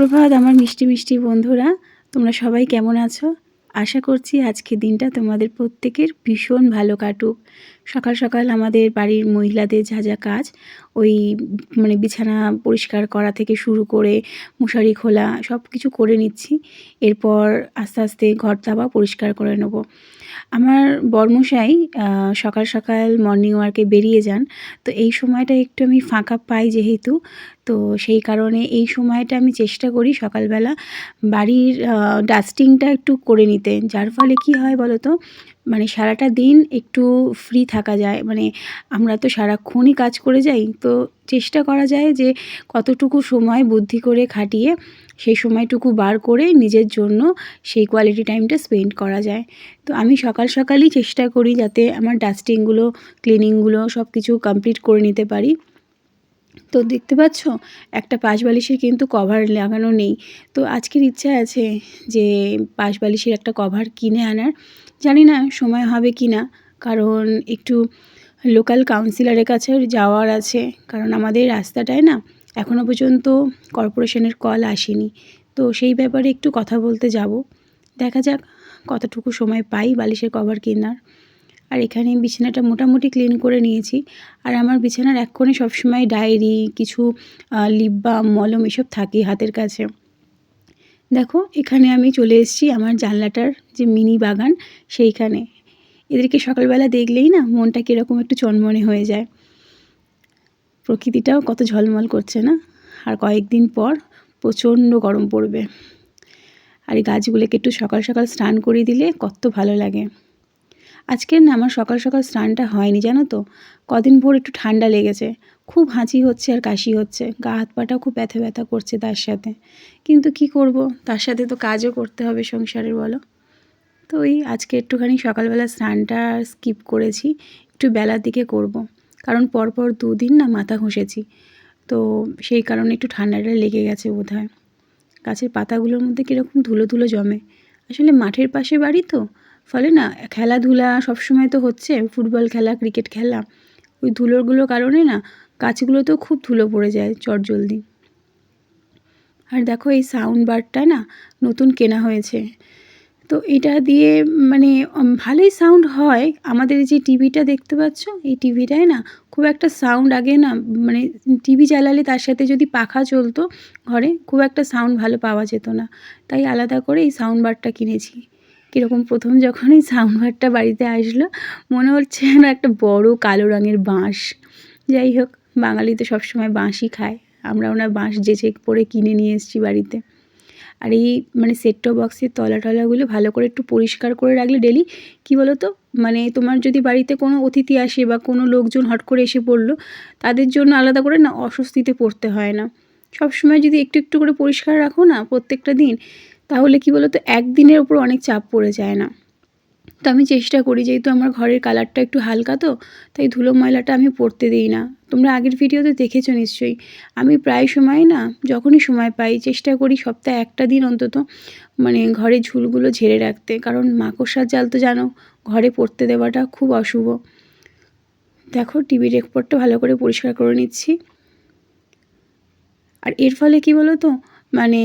সুপ্রভাত, আমার মিষ্টি মিষ্টি বন্ধুরা। তোমরা সবাই কেমন আছো? আশা করছি আজকের দিনটা তোমাদের প্রত্যেকের ভীষণ ভালো কাটুক। সকাল সকাল আমাদের বাড়ির মহিলাদের যা যা কাজ, ওই মানে বিছানা পরিষ্কার করা থেকে শুরু করে মশারি খোলা সব কিছু করে নিচ্ছি। এরপর আস্তে আস্তে ঘর দাবা পরিষ্কার করে নেব। আমার বর্মশাই সকাল সকাল মর্নিং ওয়ার্কে বেরিয়ে যান। তো এই সময়টা একটু আমি ফাঁকা পাই যেহেতু। তো সেই কারণে এই সময়টা আমি চেষ্টা করি সকালবেলা বাড়ির ডাস্টিংটা একটু করে নিতে। যার ফলে কি হয় বলো তো মানে সারাটা দিন একটু ফ্রি থাকা যায়। মানে আমরা তো সারাক্ষণই কাজ করে যাই, তো চেষ্টা করা যায় যে কতটুকু সময় বুদ্ধি করে খাটিয়ে সেই সময়টুকু বার করে নিজের জন্য সেই কোয়ালিটি টাইমটা স্পেন্ড করা যায়। তো আমি সকাল সকালই চেষ্টা করি যাতে আমার ডাস্টিংগুলো ক্লিনিংগুলো সব কিছু কমপ্লিট করে নিতে পারি। তো দেখতে পাচ্ছ, একটা পাশ বালিশের কিন্তু কভার লাগানো নেই। তো আজকের ইচ্ছা আছে যে পাশ বালিশের একটা কভার কিনে আনার। জানি না সময় হবে কি না, কারণ একটু লোকাল কাউন্সিলরের কাছে যাওয়ার আছে, কারণ আমাদের রাস্তাটায় না এখনও পর্যন্ত কর্পোরেশনের কল আসেনি। তো সেই ব্যাপারে একটু কথা বলতে যাব। দেখা যাক কতটুকু সময় পাই বালিশের কভার কেনার। আর এখানে বিছানাটা মোটামুটি ক্লিন করে নিয়েছি। আর আমার বিছানার এক কোণে সবসময় ডায়েরি কিছু লিপ বাম মলম এসব থাকে হাতের কাছে। দেখো, এখানে আমি চলে এসেছি আমার জানলাটার যে মিনি বাগান সেইখানে। এদেরকে সকালবেলা দেখলেই না মনটা কীরকম একটু চনমনে হয়ে যায়। প্রকৃতিটাও কত ঝলমল করছে না? আর কয়েকদিন পর প্রচণ্ড গরম পড়বে। আর এই গাছগুলোকে একটু সকাল সকাল স্নান করিয়ে দিলে কত ভালো লাগে। আজকের না আমার সকাল সকাল স্নানটা হয়নি, জানো তো? কদিন ভোর একটু ঠান্ডা লেগেছে। খুব হাঁচি হচ্ছে আর কাশি হচ্ছে। গা হাত পাটাও খুব ব্যথা ব্যথা করছে তার সাথে। কিন্তু কি করব? তার সাথে তো কাজও করতে হবে সংসারের বলো? তো ওই আজকে একটুখানি সকালবেলা স্নানটা স্কিপ করেছি, একটু বেলার দিকে করব। কারণ পরপর দুদিন না মাথা ঘষেছি। তো সেই কারণে একটু ঠান্ডাটা লেগে গেছে বোধ হয় গাছের পাতাগুলোর মধ্যে কীরকম ধুলো ধুলো জমে। আসলে মাঠের পাশে বাড়ি তো ফলে না, খেলাধুলা সবসময় তো হচ্ছে, ফুটবল খেলা, ক্রিকেট খেলা। ওই ধুলোগুলোর কারণে না, গাছগুলোতেও খুব ধুলো পড়ে যায় চটজলদি। আর দেখো এই সাউন্ড বারটা না, নতুন কেনা হয়েছে। তো এটা দিয়ে মানে ভালোই সাউন্ড হয়। আমাদের যে টিভিটা দেখতে পাচ্ছ, এই টিভিটায় না, খুব একটা সাউন্ড আগে না মানে টিভি চালালে তার সাথে যদি পাখা চলতো ঘরে, খুব একটা সাউন্ড ভালো পাওয়া যেত না। তাই আলাদা করে এই সাউন্ড বারটা কিনেছি। কীরকম প্রথম যখন এই সাউন্ডবারটা বাড়িতে আসলো, মনে হচ্ছে যেন একটা বড় কালো রঙের বাঁশ। যাই হোক, বাঙালি তো সবসময় বাঁশই খায়। আমরা ওনার বাঁশ যেচে পরে কিনে নিয়ে এসেছি বাড়িতে। আর এই মানে সেটটপ বক্সের তলা টলাগুলো ভালো করে একটু পরিষ্কার করে রাখলে ডেলি কী বলো তো মানে তোমার যদি বাড়িতে কোনো অতিথি আসে বা কোনো লোকজন হট করে এসে পড়ল, তাদের জন্য আলাদা করে না অস্বস্তিতে পড়তে হয় না। সব সময় যদি একটু একটু করে পরিষ্কার রাখো না প্রত্যেকটা দিন তাহলে কি বলো তো একদিনের ওপর অনেক চাপ পড়ে যায় না। তো আমি চেষ্টা করি যেহেতু আমার ঘরের কালারটা একটু হালকা তো, তাই ধুলো ময়লাটা আমি পড়তে দিই না। তোমরা আগের ভিডিওতে দেখেছ নিশ্চয়ই। আমি প্রায় সময় না, যখনই সময় পাই, চেষ্টা করি সপ্তাহে একটা দিন অন্তত মানে ঘরে ঝুলগুলো ঝেড়ে রাখতে। কারণ মাকড়সার জাল তো জানো, ঘরে পড়তে দেওয়াটা খুব অশুভ। দেখো টিভির রেকর্ডটা ভালো করে পরিষ্কার করে নিচ্ছি। আর এর ফলে কি বলো তো মানে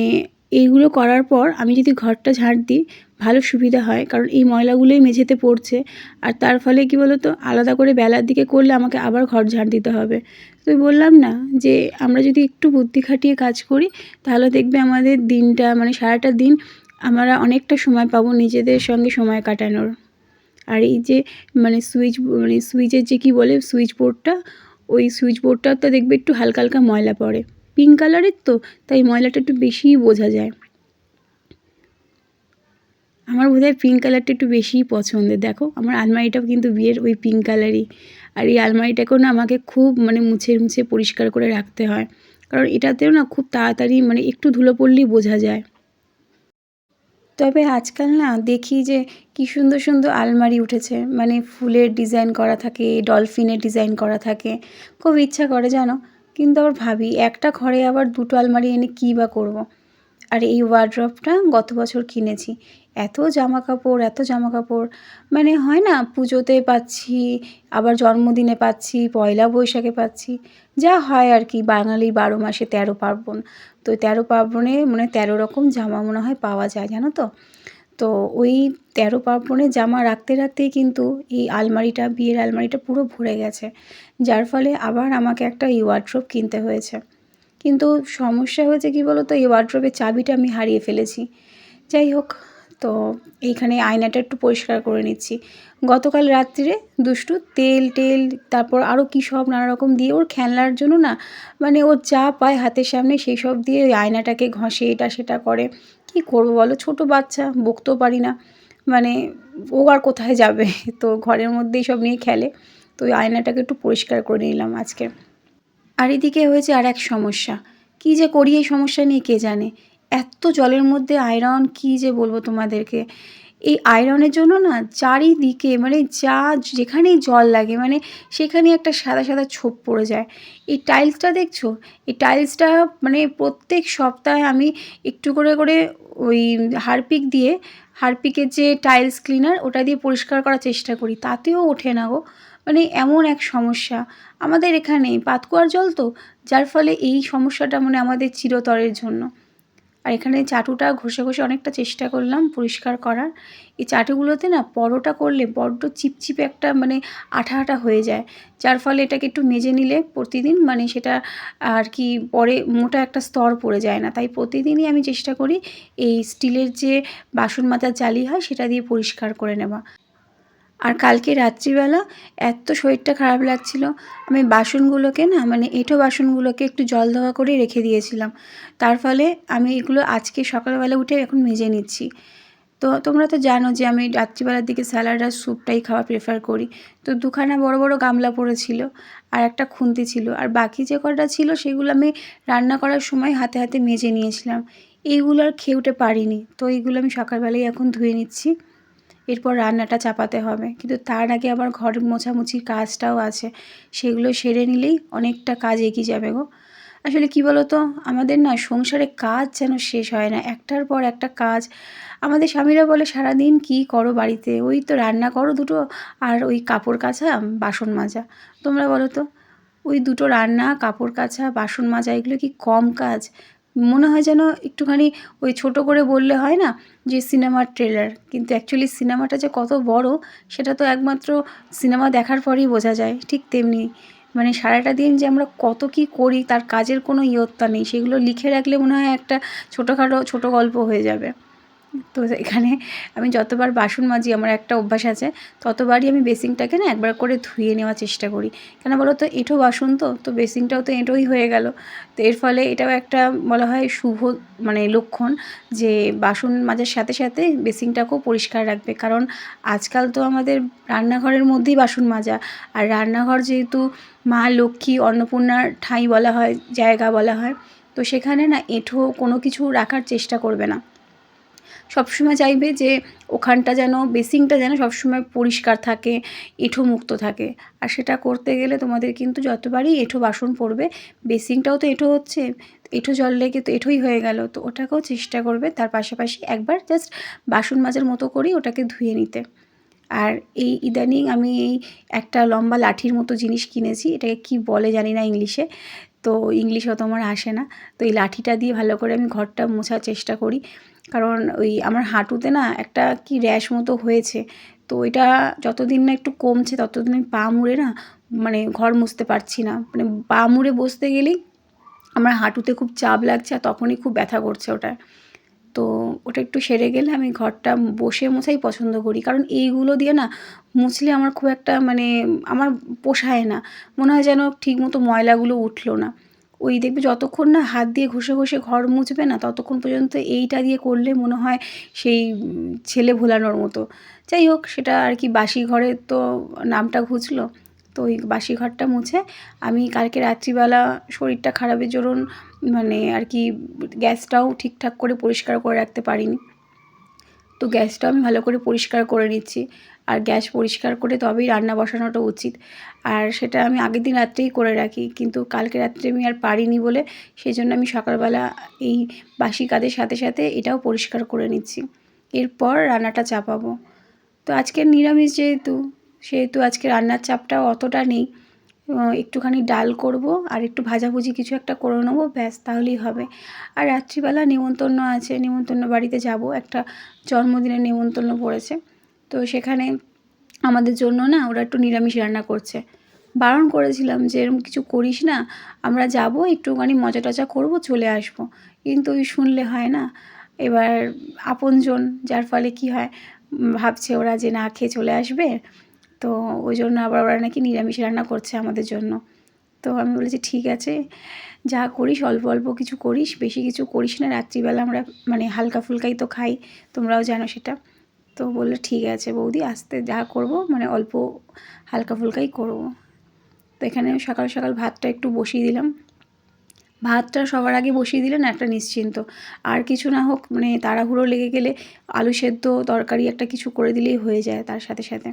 এইগুলো করার পর আমি যদি ঘরটা ঝাড় দিই, ভালো সুবিধা হয়। কারণ এই ময়লাগুলোই মেঝেতে পড়ছে। আর তার ফলে কি বলো তো আলাদা করে বেলার দিকে করলে আমাকে আবার ঘর ঝাড় দিতে হবে। তো বললাম না যে, আমরা যদি একটু বুদ্ধি খাটিয়ে কাজ করি, তাহলে দেখবে আমাদের দিনটা মানে সারাটা দিন আমরা অনেকটা সময় পাবো নিজেদের সঙ্গে সময় কাটানোর। আর এই যে মানে সুইচ মানে সুইচের যে কী বলে, সুইচ বোর্ডটা, ওই সুইচ বোর্ডটাও তো দেখবে একটু হালকা হালকা ময়লা পড়ে। পিঙ্ক কালারের তো, তাই ময়লাটা একটু বেশিই বোঝা যায়। আমার বোধ হয় পিঙ্ক কালারটা একটু বেশিই পছন্দের। দেখো, আমার আলমারিটাও কিন্তু বিয়ের ওই পিঙ্ক কালারই আর এই আলমারিটাকেও না আমাকে খুব মানে মুছে মুছে পরিষ্কার করে রাখতে হয়। কারণ এটাতেও না খুব তাড়াতাড়ি মানে একটু ধুলো পড়লেই বোঝা যায়। তবে আজকাল না দেখি যে কি সুন্দর সুন্দর আলমারি উঠেছে। মানে ফুলের ডিজাইন করা থাকে ডলফিনের ডিজাইন করা থাকে। খুব ইচ্ছা করে, জানো? কিন্তু আবার ভাবি, একটা ঘরে আবার দুটো আলমারি এনে কী বা করব? আর এই ওয়ার্ড্রপটা গত বছর কিনেছি। এত জামা কাপড় এত জামা কাপড় মানে হয় না, পুজোতে পাচ্ছি, আবার জন্মদিনে পাচ্ছি, পয়লা বৈশাখে পাচ্ছি। যা হয় আর কি, বাঙালি বারো মাসে তেরো পার্বণ। তো তেরো পার্বণে মানে তেরো রকম জামা মনে হয় পাওয়া যায়, জানো তো? তো ওই তেরো পার্বণে জামা রাখতে রাখতেই কিন্তু এই আলমারিটা, বিয়ের আলমারিটা পুরো ভরে গেছে। যার ফলে আবার আমাকে একটা এই কিনতে হয়েছে। কিন্তু সমস্যা হয়েছে কি বলো তো এই ওয়ার্ড্রোবের চাবিটা আমি হারিয়ে ফেলেছি। যাই হোক, তো এইখানে আয়নাটা একটু পরিষ্কার করে নিচ্ছি। গতকাল রাত্রিরে দুষ্টু তেল, টেল, তারপর আরও কী সব নানা রকম দিয়ে ওর খেলনার জন্য না মানে ও যা পায় হাতের সামনে সেই সব দিয়ে ওই আয়নাটাকে ঘষে এটা সেটা করে। কি করব বলো? ছোট বাচ্চা, বকতেও পারি না। মানে ও আর কোথায় যাবে? তো ঘরের মধ্যেই সব নিয়ে খেলে। তো ওই আয়নাটাকে একটু পরিষ্কার করে নিলাম আজকে। আর এদিকে হয়েছে আর এক সমস্যা। কি যে করি এই সমস্যা নিয়ে কে জানে? এত জলের মধ্যে আয়রন কি যে বলব তোমাদেরকে? এই আয়রনের জন্য না চারিদিকে মানে যা যেখানেই জল লাগে মানে সেখানেই একটা সাদা সাদা ছোপ পড়ে যায়। এই টাইলসটা দেখছ? এই টাইলসটা মানে প্রত্যেক সপ্তাহে আমি একটু করে করে ওই হারপিক দিয়ে, হারপিকের যে টাইলস ক্লিনার ওটা দিয়ে পরিষ্কার করার চেষ্টা করি। তাতেও ওঠে না গো। মানে এমন এক সমস্যা। আমাদের এখানে পাতকুয়ার জল তো, যার ফলে এই সমস্যাটা মানে আমাদের চিরতরের জন্য। আর এখানে চাটুটা ঘষে ঘষে অনেকটা চেষ্টা করলাম পরিষ্কার করার। এই চাটুগুলোতে না পরোটা করলে বড্ড চিপচিপে একটা মানে আঠা আঠা হয়ে যায়। যার ফলে এটাকে একটু মেজে নিলে প্রতিদিন মানে সেটা আর কি পরে মোটা একটা স্তর পড়ে যায় না। তাই প্রতিদিনই আমি চেষ্টা করি এই স্টিলের যে বাসন মাজার জালি হয় সেটা দিয়ে পরিষ্কার করে নেওয়া। আর কালকে রাত্রিবেলা এত শরীরটা খারাপ লাগছিল, আমি বাসনগুলোকে না মানে এঁঠো বাসনগুলোকে একটু জল দেওয়া করে রেখে দিয়েছিলাম। তার ফলে আমি এগুলো আজকে সকালবেলা উঠে এখন মেজে নিচ্ছি। তো তোমরা তো জানো যে আমি রাত্রিবেলার দিকে স্যালাড আর স্যুপটাই খাওয়া প্রেফার করি। তো দুখানা বড় বড় গামলা পড়েছিল আর একটা খুন্তি ছিল। আর বাকি যে কটা ছিল সেগুলো আমি রান্না করার সময় হাতে হাতে মেজে নিয়েছিলাম। এইগুলো আর খেয়ে উঠে পারিনি। তো এইগুলো আমি সকালবেলায় এখন ধুয়ে নিচ্ছি। এরপর রান্নাটা চাপাতে হবে। কিন্তু তার আগে আবার ঘর মোছামুছির কাজটাও আছে। সেগুলো সেরে নিলেই অনেকটা কাজ এগিয়ে যাবে গো। আসলে কি বলো তো আমাদের না সংসারে কাজ যেন শেষ হয় না। একটার পর একটা কাজ। আমাদের স্বামীরা বলে, সারাদিন কি করো বাড়িতে? ওই তো রান্না করো দুটো আর ওই কাপড় কাচা, বাসন মাজা। তোমরা বলো তো? ওই দুটো রান্না, কাপড় কাচা, বাসন মাজা, এগুলো কি কম কাজ? মনে হয় যেন একটুখানি ওই ছোট করে বললে হয় না যে সিনেমার ট্রেলার কিন্তু অ্যাকচুয়ালি সিনেমাটা যে কত বড়, সেটা তো একমাত্র সিনেমা দেখার পরেই বোঝা যায়। ঠিক তেমনি মানে সারাটা দিন যে আমরা কত কি করি, তার কাজের কোনো ইয়ত্তা নেই। সেগুলো লিখে রাখলে মনে হয় একটা ছোটোখাটো, ছোটো গল্প হয়ে যাবে। তো এখানে আমি যতবার বাসন মাজি, আমার একটা অভ্যাস আছে, ততবারই আমি বেসিংটাকে না একবার করে ধুয়ে নেওয়ার চেষ্টা করি। কেন বলো তো এঁঠো বাসন তো তো বেসিংটাও তো এঁটোই হয়ে গেল। তো এর ফলে এটাও একটা বলা হয় শুভ মানে লক্ষণ যে বাসন মাজার সাথে সাথে বেসিংটাকেও পরিষ্কার রাখবে। কারণ আজকাল তো আমাদের রান্নাঘরের মধ্যেই বাসন মাজা। আর রান্নাঘর যেহেতু মা লক্ষ্মী অন্নপূর্ণার ঠাঁই বলা হয়, জায়গা বলা হয়, তো সেখানে না এঁঠো কোনো কিছু রাখার চেষ্টা করবে না। সবসময় চাইবে যে ওখানটা যেন, বেসিংটা যেন সবসময় পরিষ্কার থাকে এঁঠো মুক্ত থাকে। আর সেটা করতে গেলে তোমাদের কিন্তু যতবারই এঁঠো বাসন পড়বে, বেসিংটাও তো এঁঠো হচ্ছে, এঁঠো জল লেগে তো এঁঠোই হয়ে গেল, তো ওটাকেও চেষ্টা করবে তার পাশাপাশি একবার জাস্ট বাসন মাজার মতো করেই ওটাকে ধুয়ে নিতে। আর এই ইদানিং আমি এই একটা লম্বা লাঠির মতো জিনিস কিনেছি, এটাকে কি বলে জানি না ইংলিশে, তো ইংলিশ অত আমার আসে না, তো এই লাঠিটা দিয়ে ভালো করে আমি ঘরটা মোছার চেষ্টা করি। কারণ ওই আমার হাঁটুতে না একটা কি র্যাশ মতো হয়েছে। তো এটা যতদিন না একটু কমছে, ততদিন আমি পা মুড়ে না মানে ঘর মুছতে পারছি না। মানে পা মুড়ে বসতে গেলেই আমার হাঁটুতে খুব চাপ লাগছে আর তখনই খুব ব্যথা করছে ওটা তো ওটা একটু সেরে গেলে আমি ঘরটা বসে মোছাই পছন্দ করি। কারণ এইগুলো দিয়ে না মুছলে আমার খুব একটা মানে আমার পোষায় না। মনে হয় যেন ঠিকমতো ময়লাগুলো উঠল না। ওই দেখবে যতক্ষণ না হাত দিয়ে ঘষে ঘষে ঘর মুছবে না, ততক্ষণ পর্যন্ত এইটা দিয়ে করলে মনে হয় সেই ছেলে ভোলানোর মতো। যাই হোক, সেটা আর কি বাসি ঘরের তো নামটা ঘুচলো। তো ওই বাসি ঘরটা মুছে আমি কালকে রাত্রিবেলা শরীরটা খারাপের জন্য মানে আর কি গ্যাসটাও ঠিকঠাক করে পরিষ্কার করে রাখতে পারিনি। তো গ্যাসটাও আমি ভালো করে পরিষ্কার করে নিচ্ছি। আর গ্যাস পরিষ্কার করে তবেই রান্না বসানোটা উচিত। আর সেটা আমি আগের দিন রাত্রেই করে রাখি, কিন্তু কালকে রাত্রে আমি আর পারিনি বলে সেই জন্য আমি সকালবেলা এই বাসি কাদের সাথে সাথে এটাও পরিষ্কার করে নিচ্ছি। এরপর রান্নাটা চাপাবো। তো আজকে নিরামিষ যেহেতু, সেহেতু আজকে রান্নার চাপটাও অতটা নেই। একটুখানি ডাল করব আর একটু ভাজাভুজি কিছু একটা করে নেব, ব্যাস তাহলেই হবে। আর রাত্রিবেলা নেমন্তন্ন আছে নেমন্তন্ন বাড়িতে যাব। একটা জন্মদিনের নেমন্তন্ন পড়েছে। তো সেখানে আমাদের জন্য না ওরা একটু নিরামিষ রান্না করছে। বারণ করেছিলাম যে এরকম কিছু করিস না, আমরা যাব, একটুখানি মজা টজা করব, চলে আসব। কিন্তু ওই শুনলে হয় না। এবার আপনজন, যার ফলে কি হয় ভাবছে ওরা যে না খেয়ে চলে আসবে। তো ওই জন্য আবার ওরা নাকি নিরামিষ রান্না করছে আমাদের জন্য। তো আমি বলেছি, ঠিক আছে, যা করিস, অল্প অল্প কিছু করিস, বেশি কিছু করিস না। রাত্রিবেলা আমরা মানে হালকা ফুলকাই তো খাই, তোমরাও জানো সেটা। তো বলল, ঠিক আছে বৌদি, আস্তে যা করব মানে অল্প হালকা ফুলকাই করব। তো এখানে সকাল সকাল ভাতটা একটু বসিয়ে দিলাম। ভাতটা সবার আগে বসিয়ে দিলেন একটা নিশ্চিন্ত। আর কিছু না হোক মানে তাড়াহুড়ো লেগে গেলে আলু সেদ্ধ, তরকারি একটা কিছু করে দিলেই হয়ে যায় তার সাথে সাথে।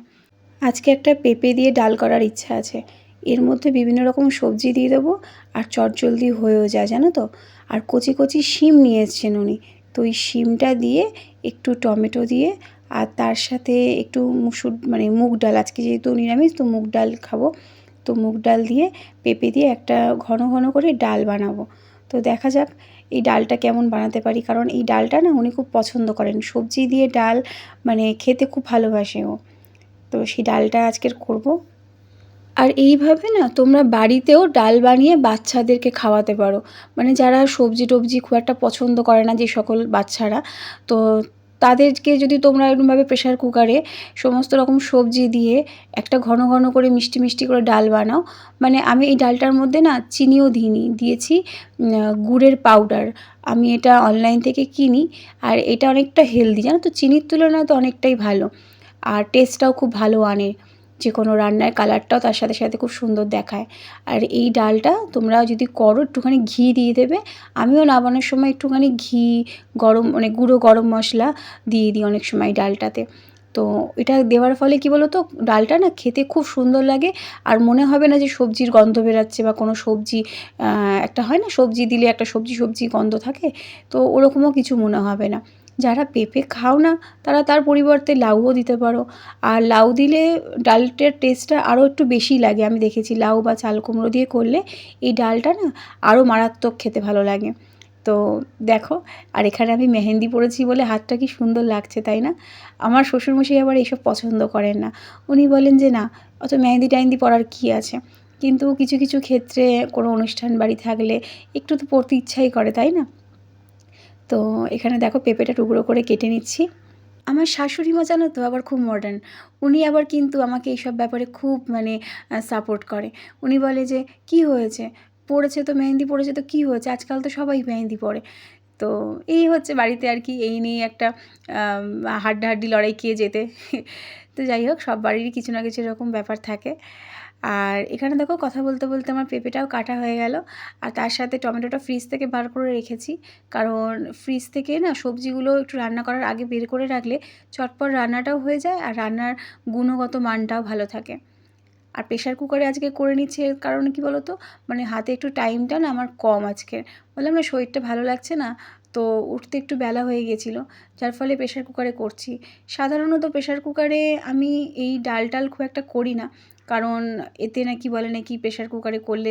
আজকে একটা পেঁপে দিয়ে ডাল করার ইচ্ছা আছে। এর মধ্যে বিভিন্ন রকম সবজি দিয়ে দেবো আর চটজলদি হয়েও যায়, জানো তো? আর কচি কচি শিম নিয়ে এসছেন উনি। তো ওই শিমটা দিয়ে একটু টমেটো দিয়ে আর তার সাথে একটু মুসুর মানে মুগ ডাল। আজকে যেহেতু নিরামিষ, তো মুগ ডাল খাব। তো মুগ ডাল দিয়ে পেঁপে দিয়ে একটা ঘন ঘন করে ডাল বানাবো। তো দেখা যাক এই ডালটা কেমন বানাতে পারি। কারণ এই ডালটা না উনি খুব পছন্দ করেন। সবজি দিয়ে ডাল মানে খেতে খুব ভালোবাসে ও। তো সেই ডালটা আজকের করব। আর এইভাবে না তোমরা বাড়িতেও ডাল বানিয়ে বাচ্চাদেরকে খাওয়াতে পারো। মানে যারা সবজি টবজি খুব একটা পছন্দ করে না যে সকল বাচ্চারা, তো তাদেরকে যদি তোমরা এরকমভাবে প্রেশার কুকারে সমস্ত রকম সবজি দিয়ে একটা ঘন ঘন করে মিষ্টি মিষ্টি করে ডাল বানাও। মানে আমি এই ডালটার মধ্যে না চিনিও দিইনি, দিয়েছি গুড়ের পাউডার আমি এটা অনলাইন থেকে কিনি আর এটা অনেকটা হেলদি জানো তো, চিনির তুলনায় তো অনেকটাই ভালো। আর টেস্টটাও খুব ভালো আনে যে কোনো রান্নার কালারটাও তার সাথে সাথে খুব সুন্দর দেখায়। আর এই ডালটা তোমরা যদি করো, একটুখানি ঘি দিয়ে দেবে। আমিও নামানোর সময় একটুখানি ঘি, গরম মানে গুঁড়ো গরম মশলা দিয়ে দিই অনেক সময় ডালটাতে। তো এটা দেওয়ার ফলে কি বলো তো ডালটা না খেতে খুব সুন্দর লাগে। আর মনে হবে না যে সবজির গন্ধ বেরাচ্ছে বা কোনো সবজি একটা হয় না সবজি দিলে একটা সবজি সবজি গন্ধ থাকে, তো ওরকমও কিছু মনে হবে না। যারা পেঁপে খাও না, তারা তার পরিবর্তে লাউও দিতে পারো। আর লাউ দিলে ডালটার টেস্টটা আরও একটু বেশি লাগে। আমি দেখেছি লাউ বা চাল কুমড়ো দিয়ে করলে এই ডালটা না আরও মারাত্মক খেতে ভালো লাগে। তো দেখো, আর এখানে আমি মেহেন্দি পরেছি বলে হাতটা কি সুন্দর লাগছে, তাই না? আমার শ্বশুরমশাই আবার এইসব পছন্দ করেন না। উনি বলেন যে, না, অত মেহেন্দি টেহেন্দি পরার কী আছে? কিন্তু কিছু কিছু ক্ষেত্রে কোনো অনুষ্ঠান বাড়ি থাকলে একটু তো পড়তে ইচ্ছাই করে, তাই না? তো এখানে দেখো পেঁপেটা টুকরো করে কেটে নিচ্ছি। আমার শাশুড়ি মা জানো তো আবার খুব মডার্ন উনি আবার কিন্তু আমাকে এইসব ব্যাপারে খুব মানে সাপোর্ট করে। উনি বলে যে, কি হয়েছে? পড়েছে তো মেহেন্দি, পড়েছে তো কি হয়েছে? আজকাল তো সবাই মেহেন্দি পড়ে। তো এই হচ্ছে বাড়িতে আর কি এই নিয়ে একটা হাড্ডাহাড্ডি লড়াই, কে যেতে তো যাই হোক, সব বাড়িরই কিছু না কিছু এরকম ব্যাপার থাকে। আর এখানে দেখো কথা বলতে বলতে আমার পেঁপেটাও কাটা হয়ে গেল। আর তার সাথে টমেটোটা ফ্রিজ থেকে বার করে রেখেছি। কারণ ফ্রিজ থেকে না সবজিগুলো একটু রান্না করার আগে বের করে রাখলে চটপট রান্নাটাও হয়ে যায় আর রান্নার গুণগত মানটাও ভালো থাকে। আর প্রেশার কুকারে আজকে করে নিচ্ছে এর কারণ কি বলো তো মানে হাতে একটু টাইমটা না আমার কম আজকে। বললাম না শরীরটা ভালো লাগছে না, তো উঠতে একটু বেলা হয়ে গেছিল। যার ফলে প্রেশার কুকারে করছি। সাধারণত প্রেশার কুকারে আমি এই ডাল টাল খুব একটা করি না। কারণ এতে নাকি বলে নাকি প্রেশার কুকারে করলে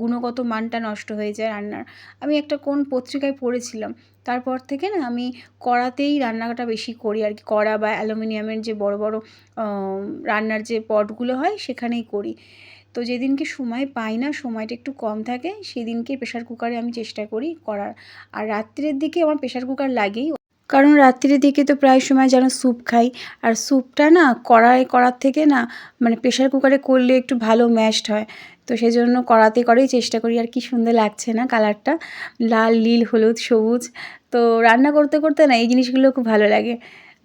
গুণগত মানটা নষ্ট হয়ে যায় রান্নার। আমি একটা কোন পত্রিকায় পড়েছিলাম, তারপর থেকে না আমি কড়াতেই রান্নাটা বেশি করি আর কি। কড়া বা অ্যালুমিনিয়ামের যে বড় বড় রান্নার যে পটগুলো হয় সেখানেই করি। তো যেদিনকে সময় পাই না, সময়টা একটু কম থাকে, সেদিনকে প্রেশার কুকারে আমি চেষ্টা করি করার। আর রাত্রের দিকে আমার প্রেশার কুকার লাগেই। কারণ রাত্রির দিকে তো প্রায় সময় যেন স্যুপ খাই। আর স্যুপটা না কড়াই করার থেকে না মানে প্রেশার কুকারে করলে একটু ভালো ম্যাশড হয়। তো সেই জন্য কড়াতে করেই চেষ্টা করি। আর কি সুন্দর লাগছে না কালারটা? লাল, নীল, হলুদ, সবুজ। তো রান্না করতে করতে না এই জিনিসগুলো খুব ভালো লাগে।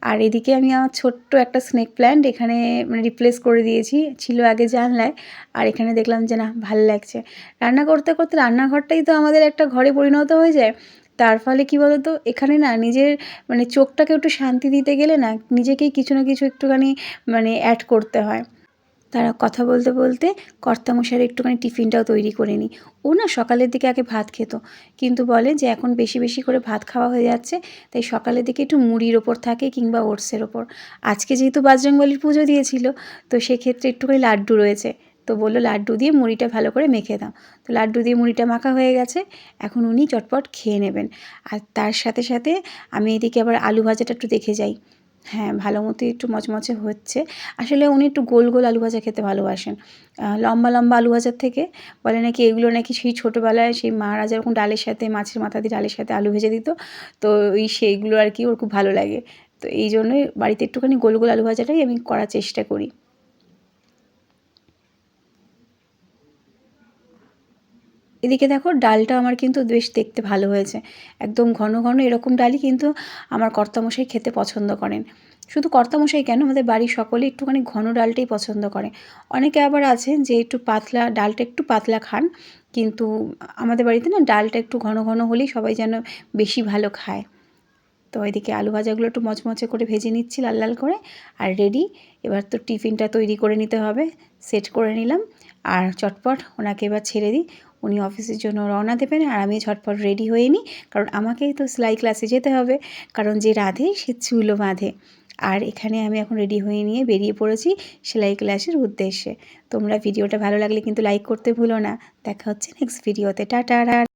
আর এদিকে আমি আমার ছোট্ট একটা স্নেক প্ল্যান্ট এখানে মানে রিপ্লেস করে দিয়েছি। ছিল আগে জানলায়। আর এখানে দেখলাম যে না, ভালো লাগছে। রান্না করতে করতে রান্নাঘরটাই তো আমাদের একটা ঘরে পরিণত হয়ে যায়। তার ফলে কি বলতো? এখানে না নিজের মানে চোখটাকে একটু শান্তি দিতে গেলে না নিজেকেই কিছু না কিছু একটুখানি মানে অ্যাড করতে হয়। তারা কথা বলতে বলতে কর্তামশাইয়ের একটুখানি টিফিনটাও তৈরি করে নিই ও না সকালের দিকে আগে ভাত খেত। কিন্তু বলে যে এখন বেশি বেশি করে ভাত খাওয়া হয়ে যাচ্ছে, তাই সকালের দিকে একটু মুড়ির ওপর থাকে কিংবা ওটসের ওপর। আজকে যেহেতু বাজরংবলির পুজো দিয়েছিল, তো সেক্ষেত্রে একটুখানি লাড্ডু রয়েছে। তো বলল, লাড্ডু দিয়ে মুড়িটা ভালো করে মেখে দাও। তো লাড্ডু দিয়ে মুড়িটা মাখা হয়ে গেছে। এখন উনি চটপট খেয়ে নেবেন। আর তার সাথে সাথে আমি এদিকে আবার আলু ভাজাটা একটু দেখে যাই। হ্যাঁ ভালো মতো একটু মচমচে হচ্ছে। আসলে উনি একটু গোল গোল আলু ভাজা খেতে ভালোবাসেন। লম্বা লম্বা আলু ভাজার থেকে বলে নাকি এগুলো নাকি সেই ছোটোবেলায় সেই মারা যেরকম ডালের সাথে, মাছের মাথা দিয়ে ডালের সাথে আলু ভেজে দিত। তো ওই সেইগুলো আর কি ওর খুব ভালো লাগে। তো এই জন্যই বাড়িতে একটুখানি গোল গোল আলু ভাজাটাই আমি করার চেষ্টা করি। এদিকে দেখো ডালটা আমার কিন্তু বেশ দেখতে ভালো হয়েছে। একদম ঘন ঘন এরকম ডালই কিন্তু আমার কর্তামশাই খেতে পছন্দ করেন। শুধু কর্তামশাই কেন? আমাদের বাড়ির সকলে একটুখানি ঘন ডালটাই পছন্দ করে। অনেকে আবার আছেন যে একটু পাতলা, ডালটা একটু পাতলা খান, কিন্তু আমাদের বাড়িতে না ডালটা একটু ঘন ঘন হলেই সবাই যেন বেশি ভালো খায়। তো এদিকে আলু ভাজাগুলো একটু মচমচে করে ভেজে নিচ্ছি লাল লাল করে, আর রেডি। এবার তো টিফিনটা তৈরি করে নিতে হবে, সেট করে নিলাম। আর চটপট ওনাকে এবার ছেড়ে দিই। উনি অফিসের জন্য রওনা দেবেন আর আমি ঝটপট রেডি হয়ে নিই। কারণ আমাকেই তো সেলাই ক্লাসে যেতে হবে। কারণ যে রাধে, সে চুলো বাঁধে। আর এখানে আমি এখন রেডি হয়ে নিয়ে বেরিয়ে পড়েছি সেলাই ক্লাসের উদ্দেশ্যে। তোমরা ভিডিওটা ভালো লাগলে কিন্তু লাইক করতে ভুলো না। দেখা হচ্ছে নেক্সট ভিডিওতে টাটা